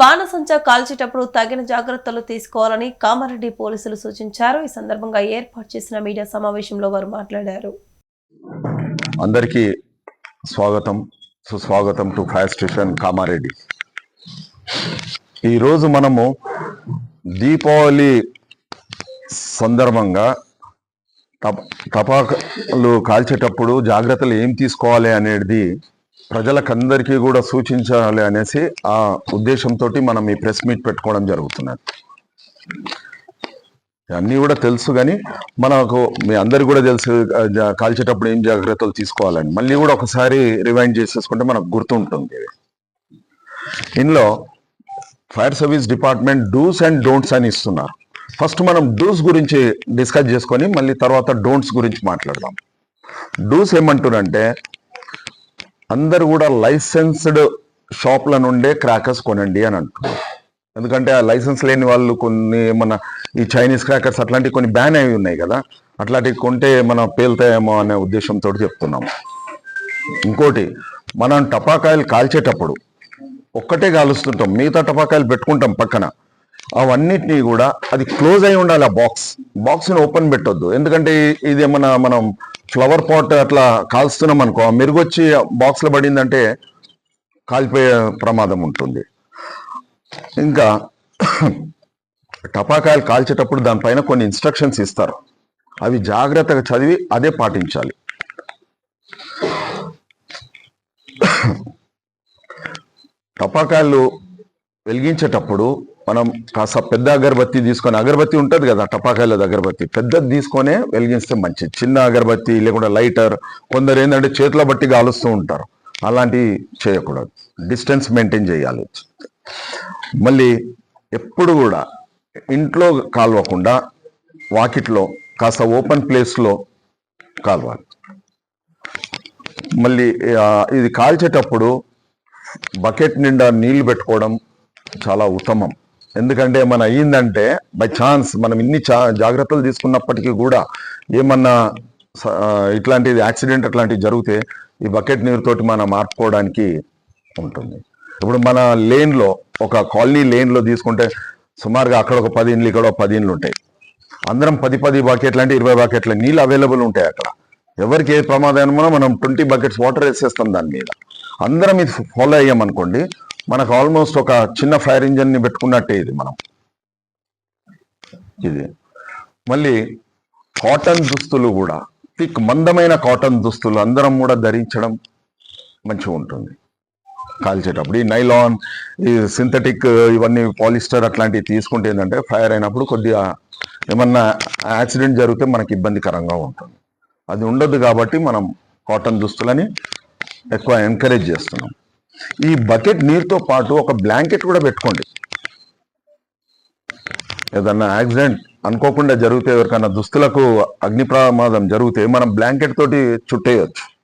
బాణసంచా కాల్చేటప్పుడు తగిన జాగ్రత్తలు తీసుకోవాలని కామారెడ్డి పోలీసులు సూచించారు. ఈ సందర్భంగా ఏర్పాటు చేసిన మీడియా సమావేశంలో వారు మాట్లాడారు. అందరికీ స్వాగతం సుస్వాగతం టు ఫైర్ స్టేషన్ కామారెడ్డి. ఈరోజు మనము దీపావళి సందర్భంగా తప తపాకలు కాల్చేటప్పుడు జాగ్రత్తలు ఏం తీసుకోవాలి అనేది ప్రజలకందరికీ కూడా సూచించాలి అనేసి ఆ ఉద్దేశంతో మనం ఈ ప్రెస్ మీట్ పెట్టుకోవడం జరుగుతున్నది. అన్నీ కూడా తెలుసు కానీ మనకు మీ అందరు కూడా తెలుసు కాల్చేటప్పుడు ఏం జాగ్రత్తలు తీసుకోవాలని. మళ్ళీ కూడా ఒకసారి రివైండ్ చేసేసుకుంటే మనకు గుర్తుంటుంది. ఇందులో fire service department do's and don'ts అని ఇస్తున్నారు. ఫస్ట్ మనం డూస్ గురించి డిస్కస్ చేసుకొని మళ్ళీ తర్వాత డోంట్స్ గురించి మాట్లాడదాం. డూస్ ఏమంటున్నంటే అందరు కూడా లైసెన్స్డ్ షాప్ల నుండే క్రాకర్స్ కొనండి అని అంటున్నారు. ఎందుకంటే ఆ లైసెన్స్ లేని వాళ్ళు కొన్ని ఏమన్నా ఈ చైనీస్ క్రాకర్స్ అట్లాంటివి కొన్ని బ్యాన్ అయి ఉన్నాయి కదా అట్లాంటివి కొంటే మనం పేలుతాయేమో అనే ఉద్దేశంతో చెప్తున్నాము ఇంకోటి మనం టపాకాయలు కాల్చేటప్పుడు ఒక్కటే కాలుస్తుంటాం మిగతా టపాకాయలు పెట్టుకుంటాం పక్కన. అవన్నిటినీ కూడా అది క్లోజ్ అయి ఉండాలి ఆ బాక్స్. బాక్స్ని ఓపెన్ పెట్టొద్దు. ఎందుకంటే ఇది ఏమన్నా మనం ఫ్లవర్ పాట్ అట్లా కాల్స్తున్నాం అనుకో మెరుగొచ్చి బాక్స్లో పడిందంటే కాలిపోయే ప్రమాదం ఉంటుంది. ఇంకా టపాకాయలు కాల్చేటప్పుడు దానిపైన కొన్ని ఇన్స్ట్రక్షన్స్ ఇస్తారు. అవి జాగ్రత్తగా చదివి అదే పాటించాలి. టపాకాయలు వెలిగించేటప్పుడు మనం కాస్త పెద్ద అగరబత్తి తీసుకొని అగరబత్తి ఉంటుంది కదా టపాకాయల అగరబత్తి. పెద్దది తీసుకొనే వెలిగిస్తే మంచిది. చిన్న అగరబత్తి లేకుండా లైటర్. కొందరు ఏంటంటే చేతుల బట్టి కాలుస్తూ ఉంటారు. అలాంటివి చేయకూడదు. డిస్టెన్స్ మెయింటైన్ చేయాలి. మళ్ళీ ఎప్పుడు కూడా ఇంట్లో కాల్వకుండా వాకిట్లో కాస్త ఓపెన్ ప్లేస్లో కాల్వాలి. మళ్ళీ ఇది కాల్చేటప్పుడు బకెట్ నిండా నీళ్ళు పెట్టుకోవడం చాలా ఉత్తమం. ఎందుకంటే మన అయ్యిందంటే బై ఛాన్స్ మనం ఇన్ని చా జాగ్రత్తలు తీసుకున్నప్పటికీ కూడా ఏమన్నా ఇట్లాంటిది యాక్సిడెంట్ అట్లాంటివి జరిగితే ఈ బకెట్ నీరుతోటి మనం మార్పుకోవడానికి ఉంటుంది. ఇప్పుడు మన లేన్లో ఒక కాలనీ లేన్లో తీసుకుంటే సుమారుగా అక్కడ ఒక పది ఇండ్లు ఇక్కడ ఒక పది ఇండ్లు ఉంటాయి. అందరం పది పది బకెట్లు అంటే ఇరవై బకెట్ల నీళ్ళు అవైలబుల్ ఉంటాయి అక్కడ. ఎవరికి ఏ ప్రమాదం మనం ట్వంటీ బకెట్స్ వాటర్ వేసేస్తాం దాని మీద. అందరం ఇది ఫాలో అయ్యామనుకోండి మనకు ఆల్మోస్ట్ ఒక చిన్న ఫైర్ ఇంజన్ని పెట్టుకున్నట్టే ఇది మనం. ఇది. మళ్ళీ కాటన్ దుస్తులు కూడా థిక్ మందమైన కాటన్ దుస్తులు అందరం కూడా ధరించడం మంచిగా ఉంటుంది. కాల్చేటప్పుడు ఈ నైలాన్ ఈ సింథటిక్ ఇవన్నీ పాలిస్టర్ అట్లాంటివి తీసుకుంటే ఏంటంటే ఫైర్ అయినప్పుడు కొద్దిగా ఏమన్నా యాక్సిడెంట్ జరిగితే మనకి ఇబ్బందికరంగా ఉంటుంది. అది ఉండదు కాబట్టి మనం కాటన్ దుస్తులని ఎక్కువ ఎంకరేజ్ చేస్తున్నాం. ఈ బకెట్ నీరుతో పాటు ఒక బ్లాంకెట్ కూడా పెట్టుకోండి. ఏదన్నా యాక్సిడెంట్ అనుకోకుండా జరిగితే ఎవరికైనా దుస్తులకు అగ్ని ప్రమాదం జరిగితే మనం బ్లాంకెట్ తోటి చుట్టేయచ్చు.